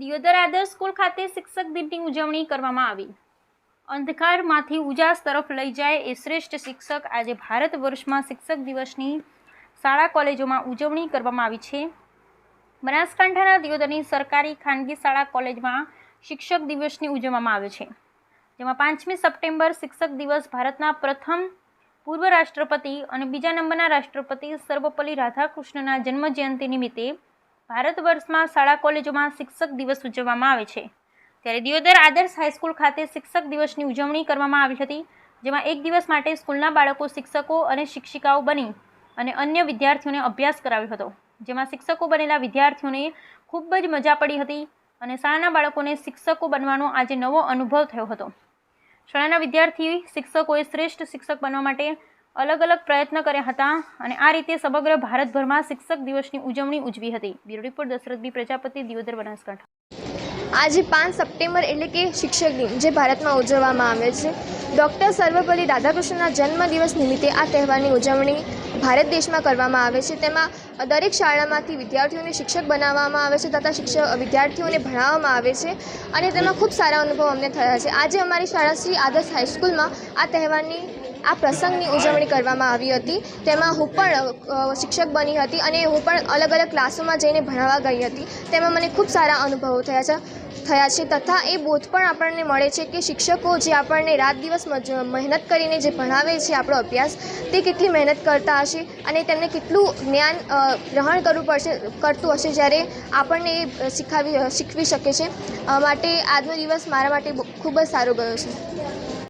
દિયોદર આદર્શ સ્કૂલ ખાતે શિક્ષક દિનની ઉજવણી કરવામાં આવી. અંધકારમાંથી ઉજાસ તરફ લઈ જાય એ શ્રેષ્ઠ શિક્ષક આજે ભારત વર્ષમાં શિક્ષક દિવસની શાળા કોલેજોમાં ઉજવણી કરવામાં આવી છે. બનાસકાંઠાના દિયોદરની સરકારી ખાનગી શાળા કોલેજમાં શિક્ષક દિવસની ઉજવવામાં આવે છે. જેમાં પાંચમી સપ્ટેમ્બર શિક્ષક દિવસ ભારતના પ્રથમ પૂર્વ રાષ્ટ્રપતિ અને બીજા નંબરના રાષ્ટ્રપતિ સર્વપલ્લી રાધાકૃષ્ણના જન્મજયંતિ નિમિત્તે ભારત વર્ષમાં શાળા કોલેજોમાં શિક્ષક દિવસ ઉજવવામાં આવે છે. ત્યારે દિયોદર આદર્શ હાઈસ્કૂલ ખાતે શિક્ષક દિવસની ઉજવણી કરવામાં આવી હતી, જેમાં એક દિવસ માટે સ્કૂલના બાળકો, શિક્ષકો અને શિક્ષિકાઓ બની અને અન્ય વિદ્યાર્થીઓને અભ્યાસ કરાવ્યો હતો, જેમાં શિક્ષકો બનેલા વિદ્યાર્થીઓને ખૂબ જ મજા પડી હતી અને શાળાના બાળકોને શિક્ષકો બનવાનો આજે નવો અનુભવ થયો હતો. શાળાના વિદ્યાર્થી શિક્ષકોએ શ્રેષ્ઠ શિક્ષક બનવા માટે અલગ અલગ પ્રયત્ન કર્યા હતા અને આ રીતે સમગ્ર ભારતભરમાં શિક્ષક દિવસની ઉજવણી ઉજવી હતી. Bureau report Dashrath Prajapati, Deodar Banaskantha. આજે પાંચ સપ્ટેમ્બર એટલે કે શિક્ષક દિન જે ભારતમાં ઉજવવામાં આવે છે. ડૉક્ટર સર્વપલ્લી રાધાકૃષ્ણના જન્મદિવસ નિમિત્તે આ તહેવારની ઉજવણી ભારત દેશમાં કરવામાં આવે છે. તેમાં દરેક શાળામાંથી વિદ્યાર્થીઓને શિક્ષક બનાવવામાં આવે છે તથા શિક્ષક વિદ્યાર્થીઓને ભણાવવામાં આવે છે અને તેમાં ખૂબ સારા અનુભવ અમને થયા છે. આજે અમારી શાળા શ્રી આદર્શ હાઈસ્કૂલમાં આ તહેવારની, આ પ્રસંગની ઉજવણી કરવામાં આવી હતી. તેમાં હું પણ શિક્ષક બની હતી અને હું પણ અલગ અલગ ક્લાસોમાં જઈને ભણાવવા ગઈ હતી. તેમાં મને ખૂબ સારા અનુભવો થયા છે. થયા છે તથા એ બોધ પણ આપણને મળે છે કે શિક્ષકો જે આપણને રાત દિવસ મહેનત કરીને જે ભણાવે છે આપણો અભ્યાસ, તે કેટલી મહેનત કરતા હશે અને તેમને કેટલું જ્ઞાન ગ્રહણ કરવું પડશે, કરતું હશે જ્યારે આપણને એ શીખાવી, શીખવી શકે છે. માટે આજનો દિવસ મારા માટે ખૂબ જ સારો ગયો છે.